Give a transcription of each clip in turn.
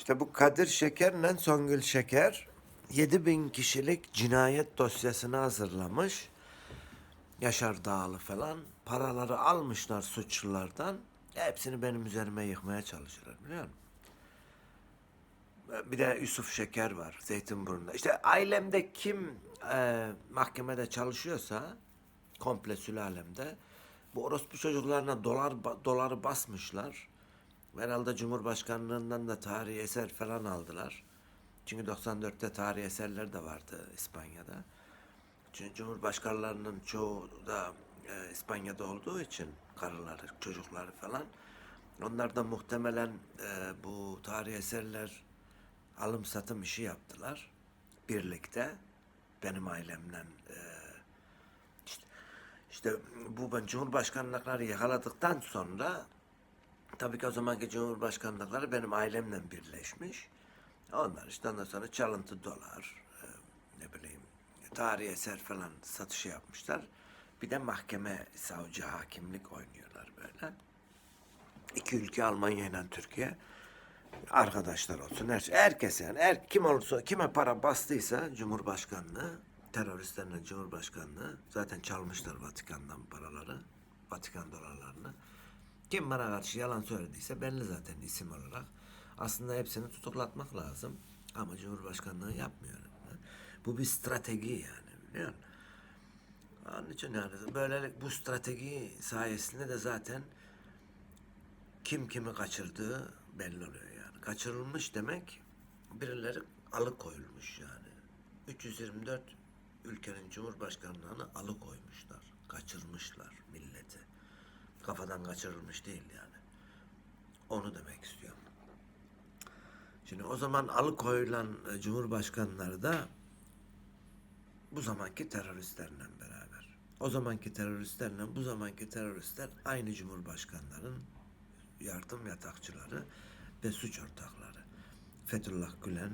İşte bu Kadir Şeker'le Songül Şeker 7000 kişilik cinayet dosyasını hazırlamış. Yaşar Dağlı falan. Paraları almışlar suçlulardan. Hepsini benim üzerime yıkmaya çalışıyorlar biliyor musun? Bir de Yusuf Şeker var Zeytinburnu'nda. İşte ailemde kim e, mahkemede çalışıyorsa komple sülalemde bu orospu çocuklarına dolar doları basmışlar. Herhalde Cumhurbaşkanlığından da tarihi eser falan aldılar. Çünkü 94'te tarihi eserler de vardı İspanya'da. Çünkü Cumhurbaşkanlarının çoğu da e, İspanya'da olduğu için karıları, çocukları falan. Onlar da muhtemelen e, bu tarihi eserler alım satım işi yaptılar birlikte benim ailemle e, işte, işte bu ben cumhurbaşkanlıkları yakaladıktan sonra tabii ki o zamanki cumhurbaşkanlıkları benim ailemle birleşmiş. Onlar işte ondan sonra çalıntı dolar, e, ne bileyim tarihi eser falan satışı yapmışlar. Bir de mahkeme, savcı, hakimlik oynuyorlar böyle. İki ülke Almanya ile Türkiye arkadaşlar olsun her şey. Herkes yani her, kim olursa kime para bastıysa Cumhurbaşkanlığı teröristlerle Cumhurbaşkanlığı zaten çalmışlar Vatikan'dan paraları Vatikan dolarlarını. Kim bana karşı yalan söylediyse belli zaten isim olarak. Aslında hepsini tutuklatmak lazım. Ama Cumhurbaşkanlığı yapmıyor. Bu bir strateji yani biliyor musun? Onun için yani böyle bu strateji sayesinde de zaten kim kimi kaçırdığı belli oluyor yani. Kaçırılmış demek birileri alıkoyulmuş yani. 324 ülkenin cumhurbaşkanlarını alıkoymuşlar. Kaçırmışlar milleti. Kafadan kaçırılmış değil yani. Onu demek istiyorum. Şimdi o zaman alıkoyulan e, cumhurbaşkanları da bu zamanki teröristlerle beraber. O zamanki teröristlerle bu zamanki teröristler aynı cumhurbaşkanların yardım yatakçıları ve suç ortakları. Fethullah Gülen,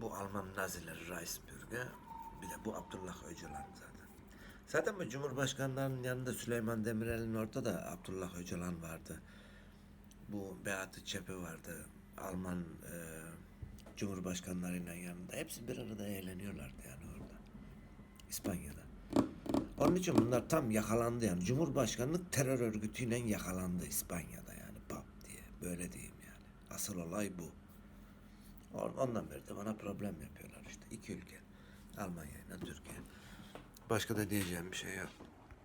bu Alman Nazileri Reichsbürger, bir de bu Abdullah Öcalan zaten. Zaten bu cumhurbaşkanlarının yanında Süleyman Demirel'in orada da Abdullah Öcalan vardı. Bu Beat Çepe vardı. Alman e, cumhurbaşkanlarıyla yanında. Hepsi bir arada eğleniyorlardı yani orada. İspanya'da. Onun için bunlar tam yakalandı yani. Cumhurbaşkanlık terör örgütüyle yakalandı İspanya'da yani. PAP diye. Böyle diyeyim yani. Asıl olay bu. On- Ondan beri de bana problem yapıyorlar işte. İki ülke. Almanya ile Türkiye. Başka da diyeceğim bir şey yok.